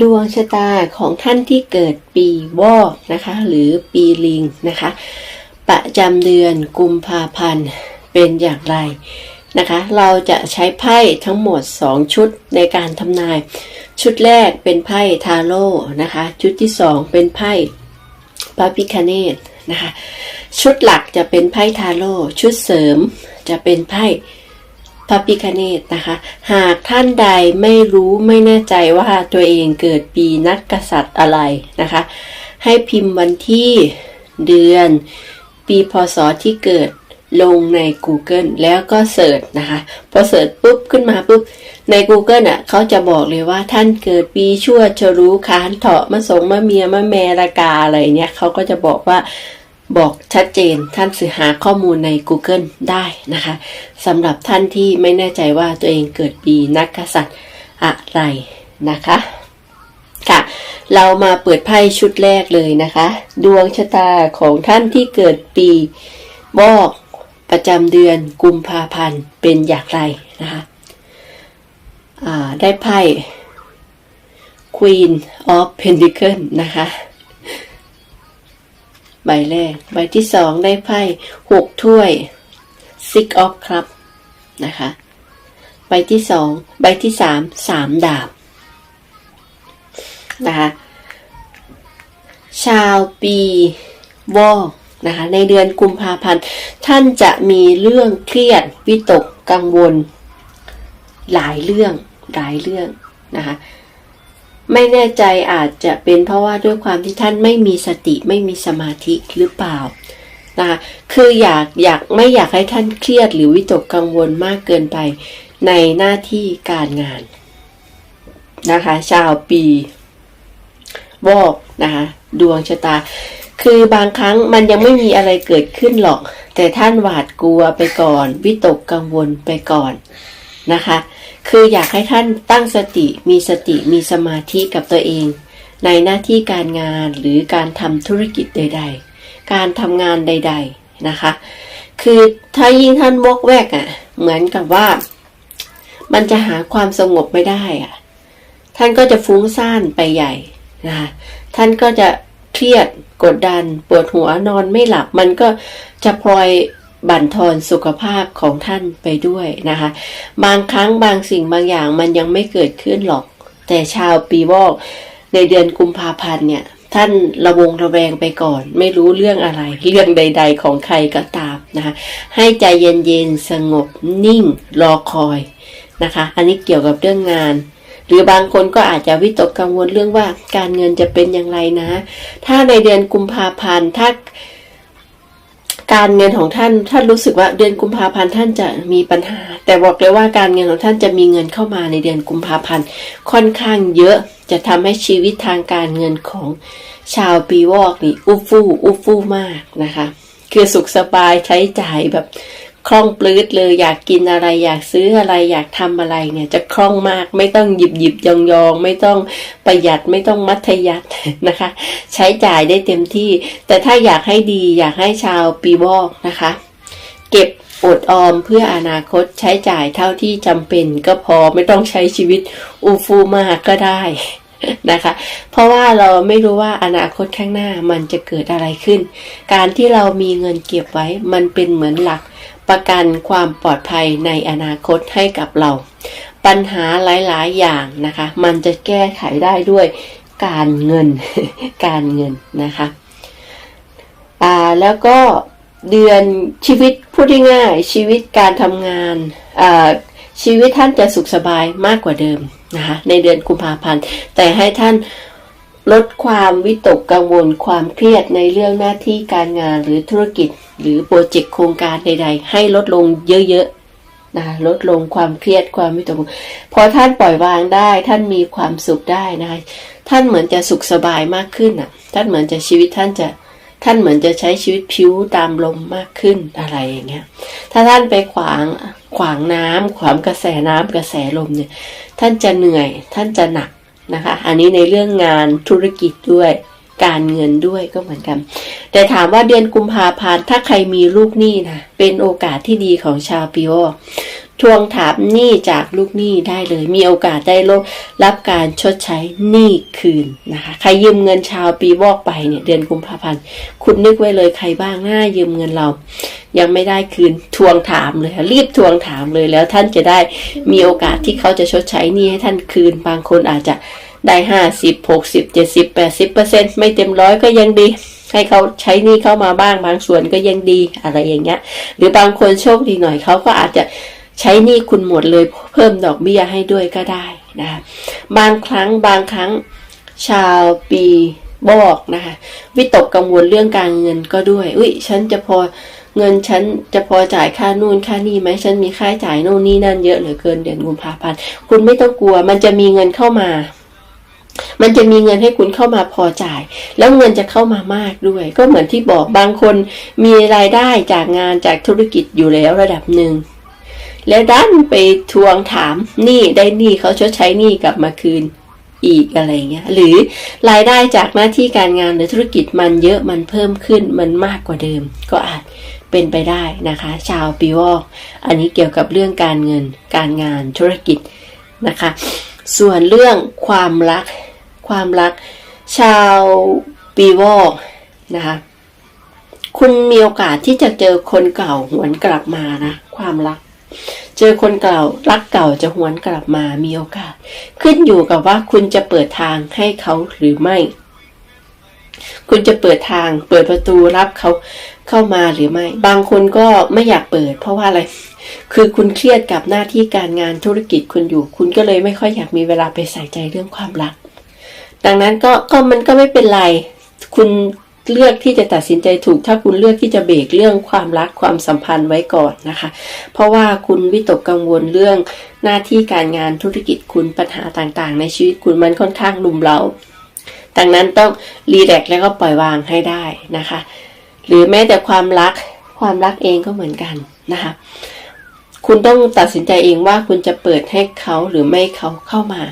ดวงชะตาของท่านที่เกิดปีวอกนะคะหรือปีลิงนะคะประจำเดือนกุมภาพันธ์เป็นอย่างไรนะคะเราจะใช้ไพ่ทั้งหมด 2 ชุดในการทำนาย ชุดแรกเป็นไพ่ทาโร่นะคะชุดที่ 2 เป็นไพ่พระพิคเนตนะคะชุดหลักจะเป็นไพ่ทาโร่ชุดเสริมจะเป็นไพ่ พระพิคเนตนะคะ หากท่านใดไม่รู้ไม่แน่ใจว่าตัวเองเกิดปีนักกษัตริย์อะไรนะคะ ให้พิมพ์วันที่เดือน ปีพศที่เกิดลงใน Google แล้วก็เสิร์ชนะคะ พอเสิร์ชปุ๊บขึ้นมาปุ๊บ ใน Google อะเขาจะบอกเลยว่าท่านเกิดปีชั่วชรู้ค้านเถาะมะสงมะเมียมะแมรากาอะไรเนี่ยเขาก็จะบอกว่า บอกชัดเจนท่านสืหาข้อมูลใน Google ได้นะคะสำหรับท่านที่ไม่แน่ใจว่าตัวเองเกิดปีนักกษัตริย์อะไรนะคะ ค่ะ เรามาเปิดไพ่ชุดแรกเลยนะคะ ดวงชะตาของท่านที่เกิดปีบอกประจำเดือนกุมภาพันธ์เป็นอย่างไรนะคะได้ไพ่ Queen of Pentacle นะคะ ใบแรก ใบที่สองได้ไพ่หกถ้วย Six of Cup นะคะ ใบที่สองใบที่สามสามดาบ นะคะ ชาวปีวอกนะคะ ในเดือนกุมภาพันธ์ ท่านจะมีเรื่องเครียดวิตกกังวล หลายเรื่องหลายเรื่องนะคะ ไม่แน่ใจอาจจะเป็นเพราะว่าด้วยความที่ท่านไม่มีสติไม่มีสมาธิหรือเปล่านะคะคืออยากอยากไม่อยากให้ท่านเครียดหรือวิตกกังวลมากเกินไปในหน้าที่การงานนะคะ ชาวปีวอกนะคะดวงชะตา คือบางครั้งมันยังไม่มีอะไรเกิดขึ้นหรอก แต่ท่านหวาดกลัวไปก่อน วิตกกังวลไปก่อนนะคะ คืออยากให้ท่านตั้งสติมีสติมีสมาธิกับตัวเอง ในหน้าที่การงานหรือการทำธุรกิจใด ๆ การทำงานใด ๆนะคะ คือถ้ายิ่งท่านวกแวกอะ่ะ เหมือนกับว่า มันจะหาความสงบไม่ได้อะ่ะ ท่านก็จะฟุ้งซ่านไปใหญ่นะคะท่านก็จะเครียดกดดันปวดหัวนอนไม่หลับ มันก็จะพลอย บั่นทอนสุขภาพของท่านไปด้วยนะคะ บางครั้งบางสิ่งบางอย่างมันยังไม่เกิดขึ้นหรอก แต่ชาวปีวอกในเดือนกุมภาพันธ์เนี่ย ท่านระวงระแวงไปก่อน ไม่รู้เรื่องอะไร เรื่องใด ๆ ของใครก็ตามนะคะ ให้ใจเย็นๆสงบนิ่งรอคอยนะคะ อันนี้เกี่ยวกับเรื่องงานหรือบางคนก็อาจจะวิตกกังวลเรื่องว่าการเงินจะเป็นอย่างไรนะ ถ้าในเดือนกุมภาพันธ์ถ้า การเงินของท่านท่านรู้สึกว่าเดือนกุมภาพันธ์ท่านจะมีปัญหา แต่บอกเลยว่าการเงินของท่านจะมีเงินเข้ามาในเดือนกุมภาพันธ์ค่อนข้างเยอะจะทำให้ชีวิตทางการเงินของชาวปีวอกนี่อุฟู่อุฟู่มากนะคะ คือสุขสบายใช้จ่ายแบบ คล่องปลื้ดเลย อยากกินอะไร อยากซื้ออะไรอยากทำอะไรเนี่ยจะคล่องมาก ไม่ต้องหยิบหยิบยองยองไม่ต้องประหยัดไม่ต้องมัธยัตินะคะ ใช้จ่ายได้เต็มที่ แต่ถ้าอยากให้ดีอยากให้ชาวปีวอกนะคะ เก็บอดออมเพื่ออนาคตใช้จ่ายเท่าที่จำเป็นก็พอไม่ต้องใช้ชีวิตอูฟูมากก็ได้นะคะ เพราะว่าเราไม่รู้ว่าอนาคตข้างหน้ามันจะเกิดอะไรขึ้น การที่เรามีเงินเก็บไว้มันเป็นเหมือนหลัก ประกันความปลอดภัยในอนาคตให้กับเรา ปัญหาหลาย ๆ อย่างนะคะ มันจะแก้ไขได้ด้วยการเงินการเงินนะคะอ่าแล้วก็เดือนชีวิตพูดง่ายๆชีวิตการทำงานอ่าชีวิตท่านจะสุขสบายมากกว่าเดิมนะคะในเดือนกุมภาพันธ์ แต่ให้ท่าน ลดความวิตกกังวลความเครียดในเรื่องหน้าที่การงานหรือธุรกิจ หรือโปรเจกต์โครงการใด ๆ ให้ลดลงเยอะๆนะลดลงความเครียดความวิตกกังวลพอท่านปล่อยวางได้ ท่านมีความสุขได้นะท่านเหมือนจะสุขสบายมากขึ้นอะ ท่านเหมือนจะชีวิตท่านจะท่านเหมือนจะใช้ชีวิตพิ้วตามลมมากขึ้นอะไรอย่างเงี้ย ถ้าท่านไปขวางขวางน้ำขวางกระแสน้ำกระแสลมเนี่ย ท่านจะเหนื่อย ท่านจะหนัก นะคะ อันนี้ในเรื่องงานธุรกิจด้วยการเงินด้วยก็เหมือนกัน แต่ถามว่าเดือนกุมภาพันธ์ถ้าใครมีลูกหนี้นะเป็นโอกาสที่ดีของชาวปีโอ ทวงถามหนี้จากลูกหนี้ได้เลย มีโอกาสได้ลบรับการชดใช้หนี้คืนนะคะใครยืมเงินชาวปีวอกไปเนี่ยเดือนกุมภาพันธ์คุณนึกไว้เลยใครบ้างหน้ายืมเงินเรา ยังไม่ได้คืนทวงถามเลยค่ะรีบทวงถามเลยแล้วท่านจะได้มีโอกาสที่เขาจะชดใช้หนี้ให้ท่านคืน บางคนอาจจะได้ห้าสิบหกสิบเจ็ดสิบแปดสิบเปอร์เซ็นไม่เต็มร้อยก็ยังดีให้เขาใช้หนี้เข้ามาบ้างบางส่วนก็ยังดีอะไรอย่างเงี้ย หรือบางคนโชคดีหน่อยเขาก็อาจจะ ใช้หนี้คุณหมดเลยเพิ่มดอกเบี้ยให้ด้วยก็ได้นะคะบางครั้งบางครั้งชาวปีบอกนะคะวิตกกังวลเรื่องการเงินก็ด้วย อุ้ยฉันจะพอเงินฉันจะพอจ่ายค่านู่นค่านี่ไหมฉันมีค่าจ่ายโน่นนี่นั่นเยอะเหลือเกินเดือนกุมภาพันธ์คุณไม่ต้องกลัว มันจะมีเงินเข้ามา มันจะมีเงินให้คุณเข้ามาพอจ่าย แล้วเงินจะเข้ามามากด้วย ก็เหมือนที่บอกบางคนมีรายได้จากงานจากธุรกิจอยู่แล้วระดับหนึ่ง แล้วดันไปทวงถามหนี้ได้หนี้เขาชดใช้หนี้กลับมาคืนอีกอะไรเงี้ยหรือรายได้จากหน้าที่การงานหรือธุรกิจมันเยอะมันเพิ่มขึ้นมันมากกว่าเดิม ก็อาจเป็นไปได้นะคะ ชาวปีวอกอันนี้เกี่ยวกับเรื่องการเงินการงานธุรกิจนะคะ ส่วนเรื่องความรักความรัก ชาวปีวอกนะคะคุณมีโอกาสที่จะเจอคนเก่าหวนกลับมานะความรัก เจอคนเก่ารักเก่าจะหวนกลับมามีโอกาส ขึ้นอยู่กับว่าคุณจะเปิดทางให้เขาหรือไม่ คุณจะเปิดทางเปิดประตูรับเขาเข้ามาหรือไม่ บางคนก็ไม่อยากเปิด เพราะว่าอะไร คือคุณเครียดกับหน้าที่การงานธุรกิจคุณอยู่ คุณก็เลยไม่ค่อยอยากมีเวลาไปใส่ใจเรื่องความรัก ดังนั้นก็ก็มันก็ไม่เป็นไร คุณ เลือกที่จะตัดสินใจถูก ถ้าคุณเลือกที่จะเบรกเรื่องความรักความสัมพันธ์ไว้ก่อนนะคะ เพราะว่าคุณวิตกกังวลเรื่องหน้าที่การงานธุรกิจคุณปัญหาต่างๆ ในชีวิตคุณมันค่อนข้างลุมเราดังนั้นต้องรีแลกซ์แล้วก็ปล่อยวางให้ได้นะคะ หรือแม้แต่ความรักความรักเองก็เหมือนกันนะคะคุณต้องตัดสินใจเองว่าคุณจะเปิดให้เขาหรือไม่เขาเข้ามา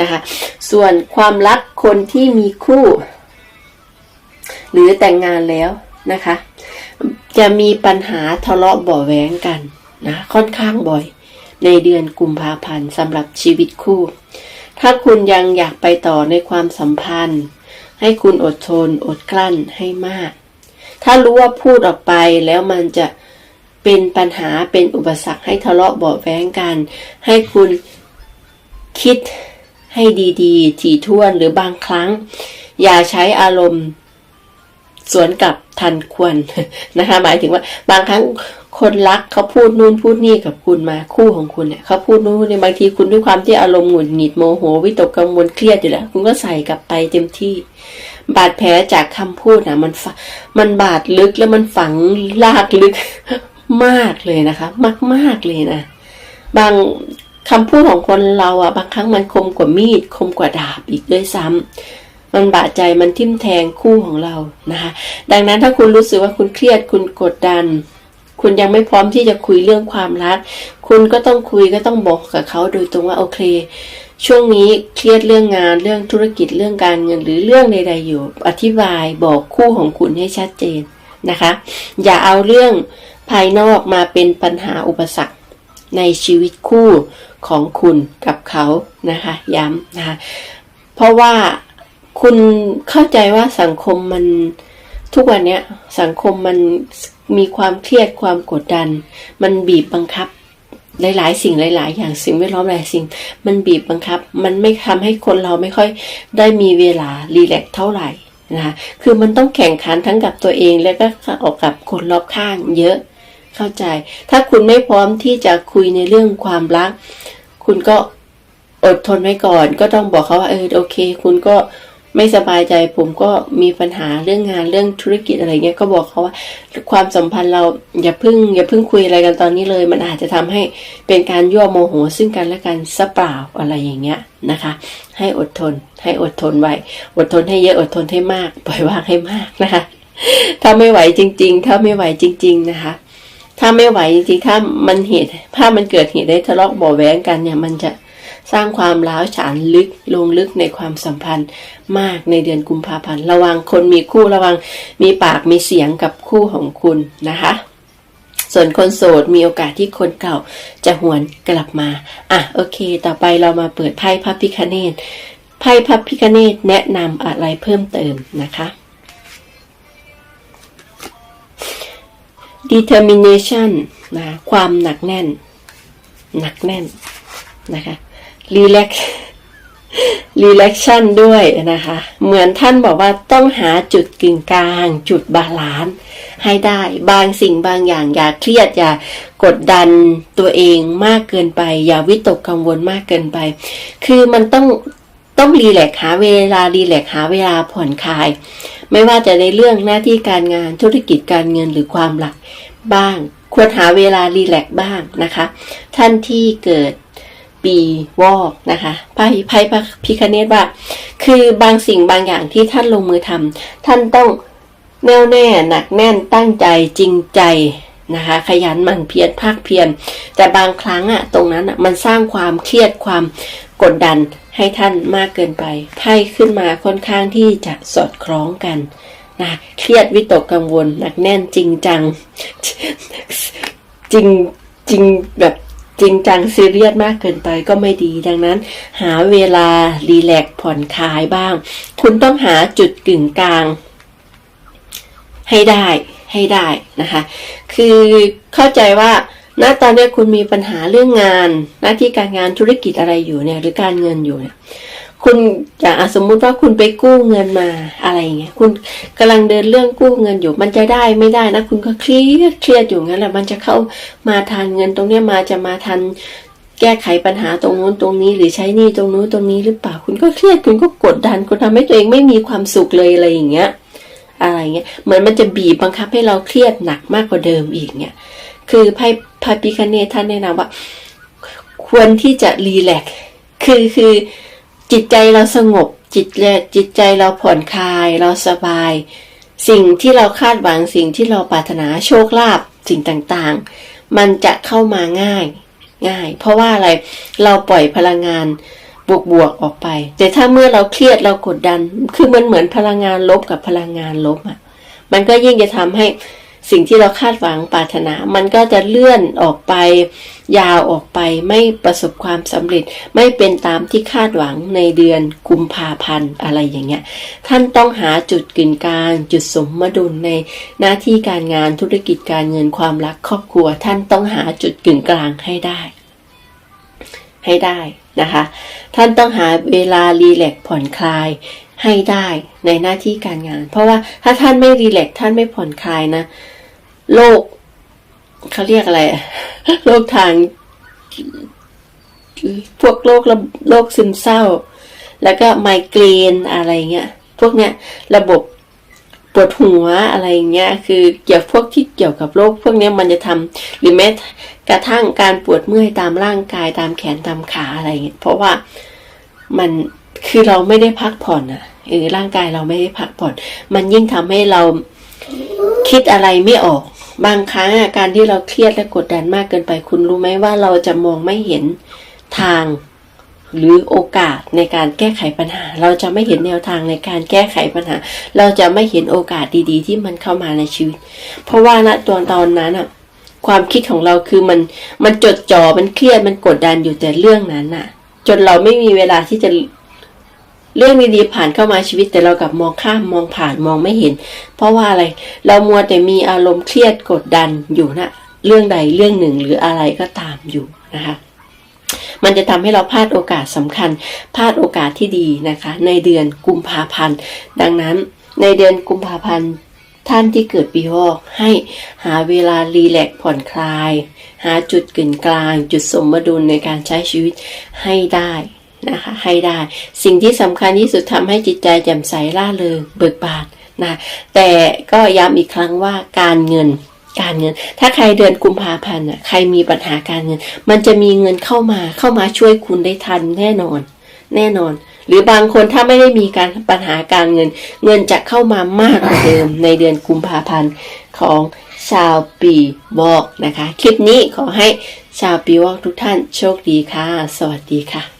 นะคะ ส่วนความรักคนที่มีคู่ หรือแต่งงานแล้วนะคะ จะมีปัญหาทะเลาะบ่อแว้งกันนะค่อนข้างบ่อย ในเดือนกุมภาพันธ์สำหรับชีวิตคู่ ถ้าคุณยังอยากไปต่อในความสัมพันธ์ ให้คุณอดทนอดกลั้นให้มาก ถ้ารู้ว่าพูดออกไปแล้วมันจะเป็นปัญหาเป็นอุปสรรคให้ทะเลาะเบาแว้งกัน ให้คุณคิดให้ดีๆ ถี่ถ้วนหรือบางครั้ง อย่าใช้อารมณ์ สวนกลับทันควรนะคะ หมายถึงว่าบางครั้งคนรักเขาพูดนู่นพูดนี่กับคุณมาคู่ของคุณเนี่ยเขาพูดนู่นนี่บางทีคุณด้วยความที่อารมณ์หงุดหงิดโมโหวิตกกังวลเครียดอยู่แล้วคุณก็ใส่กลับไปเต็มที่ บาดแผลจากคำพูดนะมันฝมันบาดลึกแล้วมันฝังลากลึกมากเลยนะคะ มากมากๆเลยนะบางคำพูดของคนเราอะบางครั้งมันคมกว่ามีด คมกว่าดาบอีกด้วยซ้ำ มันบาดใจมันทิ่มแทงคู่ของเรานะคะดังนั้นถ้าคุณรู้สึกว่าคุณเครียดคุณกดดัน คุณยังไม่พร้อมที่จะคุยเรื่องความรัก คุณก็ต้องคุยก็ต้องบอกกับเขาโดยตรงว่าโอเค ช่วงนี้เครียดเรื่องงานเรื่องธุรกิจเรื่องการเงินหรือเรื่องใดๆอยู่ อธิบายบอกคู่ของคุณให้ชัดเจนนะคะ อย่าเอาเรื่องภายนอกมาเป็นปัญหาอุปสรรคในชีวิตคู่ของคุณกับเขานะคะ ย้ำนะคะเพราะว่า คุณเข้าใจว่าสังคมมันทุกวันเนี้ยสังคมมันมีความเครียดความกดดัน มันบีบบังคับ หลาย ๆ สิ่งหลาย ๆ อย่างสิ่งแวดล้อมหลายสิ่ง มันบีบบังคับ มันไม่ทำให้คนเราไม่ค่อยได้มีเวลารีแลกซ์เท่าไหร่นะคะคือมันต้องแข่งขันทั้งกับตัวเองแล้วก็ออกกับคนรอบข้างเยอะเข้าใจ ถ้าคุณไม่พร้อมที่จะคุยในเรื่องความรัก คุณก็อดทนไว้ก่อน ก็ต้องบอกเขาว่าเออโอเค คุณก็ ไม่สบายใจผมก็มีปัญหาเรื่องงานเรื่องธุรกิจอะไรเงี้ยก็บอกเขาว่า ความสัมพันธ์เราอย่าเพิ่ง อย่าเพิ่งคุยอะไรกันตอนนี้เลย มันอาจจะทำให้เป็นการยั่วโมโหซึ่งกันและกันซะเปล่าอะไรอย่างเงี้ยนะคะ ให้อดทน ให้อดทนไว้อดทนให้เยอะอดทนให้มากปล่อยวางให้มากนะคะ ถ้าไม่ไหวจริง ๆ ถ้าไม่ไหวจริง ๆ นะคะถ้าไม่ไหวจริงๆถ้ามันเหตุถ้ามันเกิดเหตุได้ทะเลาะบ่อแว้งกันเนี่ยมันจะ สร้างความร้าวฉานลึกลงลึกในความสัมพันธ์มากในเดือนกุมภาพันธ์ ระวังคนมีคู่ระวังมีปากมีเสียงกับคู่ของคุณนะคะส่วนคนโสดมีโอกาสที่คนเก่าจะหวนกลับมา อะโอเค ต่อไปเรามาเปิดไพ่พระพิคเนตไพ่พระพิคเนตแนะนำอะไรเพิ่มเติมนะคะ determination นะความหนักแน่น หนักแน่นนะคะ relax relaxation ด้วยนะคะ เหมือนท่านบอกว่าต้องหาจุดกึ่งกลาง จุดบาลานซ์ให้ได้บางสิ่งบางอย่างอย่าเครียดอย่ากดดันตัวเองมากเกินไป อย่าวิตกกังวลมากเกินไป คือมันต้องต้องรีแลกซ์หาเวลารีแลกซ์หาเวลาผ่อนคลาย ไม่ว่าจะในเรื่องหน้าที่การงานธุรกิจการเงินหรือความหลักบ้าง ควรหาเวลารีแลกซ์บ้างนะคะ ท่านที่เกิด ปีวอกนะคะไพ่ไพ่พระพิคเนตว่า คือบางสิ่งบางอย่างที่ท่านลงมือทำท่านต้องแน่วแน่หนักแน่นตั้งใจจริงใจนะคะ ขยันหมั่นเพียรภาคเพียรแต่บางครั้งอะตรงนั้นอะมันสร้างความเครียดความกดดันให้ท่านมากเกินไปไพ่ขึ้นมาค่อนข้างที่จะสอดคล้องกันนะเครียดวิตกกังวลหนักแน่นจริงจัง จริงจริงแบบ จริงจังซีเรียสมากเกินไปก็ไม่ดี ดังนั้น หาเวลารีแลกผ่อนคลายบ้าง คุณต้องหาจุดกึ่งกลาง ให้ได้ให้ได้นะคะ คือเข้าใจว่าณตอนนี้คุณมีปัญหาเรื่องงาน หน้าที่การงานธุรกิจอะไรอยู่เนี่ยหรือการเงินอยู่เนี่ย คุณอย่างอะสมมุติว่าคุณไปกู้เงินมาอะไรเงี้ยคุณกำลังเดินเรื่องกู้เงินอยู่ มันจะได้ไม่ได้นะ คุณก็เครียดเครียดอยู่งั้นแหละมันจะเข้ามาทันเงินตรงเนี้ยมาจะมาทันแก้ไขปัญหาตรงนู้นตรงนี้ หรือใช้หนี้ตรงนู้นตรงนี้หรือเปล่าคุณก็เครียดคุณก็กดดันคุณทำให้ตัวเองไม่มีความสุขเลยอะไรอย่างเงี้ยอะไรเงี้ยเหมือนมันจะบีบบังคับให้เราเครียดหนักมากกว่าเดิมอีกเนี่ยคือไพ่พระพิคเนท่านแนะนำว่า ควรที่จะรีแลกคือคือ จิตใจเราสงบ จิตจิตใจเราผ่อนคลาย เราสบาย สิ่งที่เราคาดหวังสิ่งที่เราปรารถนาโชคลาภสิ่งต่างๆ มันจะเข้ามาง่าย ง่าย เพราะว่าอะไรเราปล่อยพลังงานบวกบวกๆออกไป แต่ถ้าเมื่อเราเครียดเรากดดัน คือมันเหมือนพลังงานลบกับพลังงานลบอะ มันก็ยิ่งจะทำให้ สิ่งที่เราคาดหวังปรารถนา มันก็จะเลื่อนออกไป ยาวออกไปไม่ประสบความสำเร็จ ไม่เป็นตามที่คาดหวังในเดือนกุมภาพันธ์อะไรอย่างเงี้ย ท่านต้องหาจุดกึ่งกลางจุดสมดุลในหน้าที่การงานธุรกิจการเงินความรักครอบครัว ท่านต้องหาจุดกึ่งกลางให้ได้ ให้ได้นะคะ ท่านต้องหาเวลารีแลกผ่อนคลายให้ได้ในหน้าที่การงาน เพราะว่าถ้าท่านไม่รีแลกท่านไม่ผ่อนคลายนะ โรคเขาเรียกอะไรโรคทาง พวกโรคระโรคซึมเศร้า แล้วก็ไมเกรนอะไรเงี้ย พวกเนี้ยระบบปวดหัวอะไรเงี้ย คือเกี่ยวพวกที่เกี่ยวกับโรคพวกเนี้ยมันจะทำหรือแม้กระทั่งการปวดเมื่อยตามร่างกายตามแขนตามขาอะไรเงี้ยเพราะว่ามันคือเราไม่ได้พักผ่อนอะเออร่างกายเราไม่ได้พักผ่อน มันยิ่งทำให้เราคิดอะไรไม่ออก บางครั้งอะการที่เราเครียดและกดดันมากเกินไป คุณรู้ไหมว่าเราจะมองไม่เห็นทาง หรือโอกาสในการแก้ไขปัญหา เราจะไม่เห็นแนวทางในการแก้ไขปัญหา เราจะไม่เห็นโอกาสดีๆ ที่มันเข้ามาในชีวิต เพราะว่าณตอนตอนนั้นอะความคิดของเราคือมันมันจดจ่อมันเครียดมันกดดันอยู่แต่เรื่องนั้นอะจนเราไม่มีเวลาที่จะ เรื่องดีๆผ่านเข้ามาชีวิตแต่เรากลับมองข้ามมองผ่านมองไม่เห็น เพราะว่าอะไรเรามัวแต่มีอารมณ์เครียดกดดันอยู่นะเรื่องใดเรื่องหนึ่งหรืออะไรก็ตามอยู่นะคะมันจะทำให้เราพลาดโอกาสสำคัญพลาดโอกาสที่ดีนะคะ ในเดือนกุมภาพันธ์ ดังนั้นในเดือนกุมภาพันธ์ท่านที่เกิดปีวอกให้หาเวลารีแลกผ่อนคลาย หาจุดกึ่งกลาง จุดสมดุลในการใช้ชีวิตให้ได้ นะคะให้ได้ สิ่งที่สำคัญที่สุดทำให้จิตใจแจ่มใสล่าเริงเบิกบานนะแต่ก็ย้ำอีกครั้งว่าการเงินการเงิน ถ้าใครเดือนกุมภาพันธ์น่ะใครมีปัญหาการเงิน มันจะมีเงินเข้ามาเข้ามาช่วยคุณได้ทันแน่นอน แน่นอน หรือบางคนถ้าไม่ได้มีการปัญหาการเงิน เงินจะเข้ามามากกว่าเดิมในเดือนกุมภาพันธ์ของชาวปีวอกนะคะ คลิปนี้ขอให้ชาวปีวอกทุกท่านโชคดีค่ะ สวัสดีค่ะ